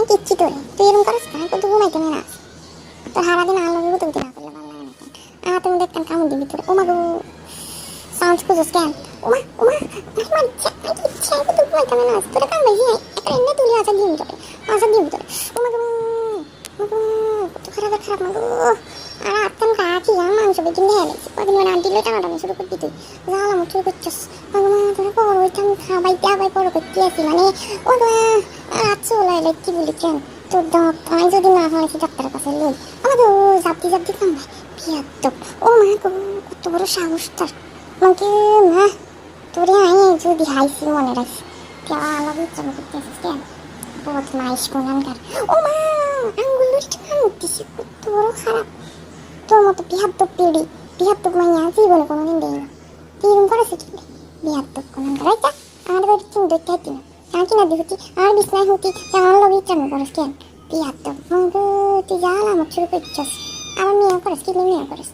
আমি কিচ্ছি তোরে তুই এরকম করস না কত ঘুমাইতে না তোর হারা দিন আলো বিভূত না করলে ভালো লাগে না আর তুমি দেখতেন কামড় দিবি তোরে। ও মা গো সাউন্ড খুঁজোস কেন? ওমা ওমা আমার ইচ্ছা আমার কত ঘুমাইতে না তোরে কাম বেশি একটা এনে তুলি আসা দিবি তোরে আসা দিবি তোরে। ও মা গো মা গো কত খারাপ খারাপ মা গো আর আত্মাম কাকি আর মাংস বেকিন দিয়ে হেলেছি কদিন আন্টি লই টানাটানি শুরু করবি তুই। জালা মুখ করছিস। মা তোরা আমি খাবাইতে আবার পর করতে আসি মানে ও রাত চলে এলে কি বলিছেন তোর দাঁত আমি যদি না হয় ডাক্তারের কাছে লই। আমার গো জাপতি জাপতি কামড়ায় বিয়াত্তক ও মা গো, কত বড় সাহস তার। আমাকে, মা, তোরে আই যদি হাইছি মনে রাখিস তুই আমার ইচ্ছা করতে কেন? বহুত মাইস কোনানকার ও মা, আঙ্গুল ধরে টানতেছি কত বড় খারাপ। তোর মতো বিহাত্তক পিড়ি বিহাত্তক মাইয়া জীবনে কোনোদিন দেয় না। তুই করেছে কি বিহাত্তক কোনানকার আমার বাড়ি চিন হাতি না আর কিনা দিহতি আর বিছনায় হতি আমার লগে ইচ্ছা করিস কেন? বিহাত্তক মঙ্গু তুই জাল আমার আমার মেয়ে করিস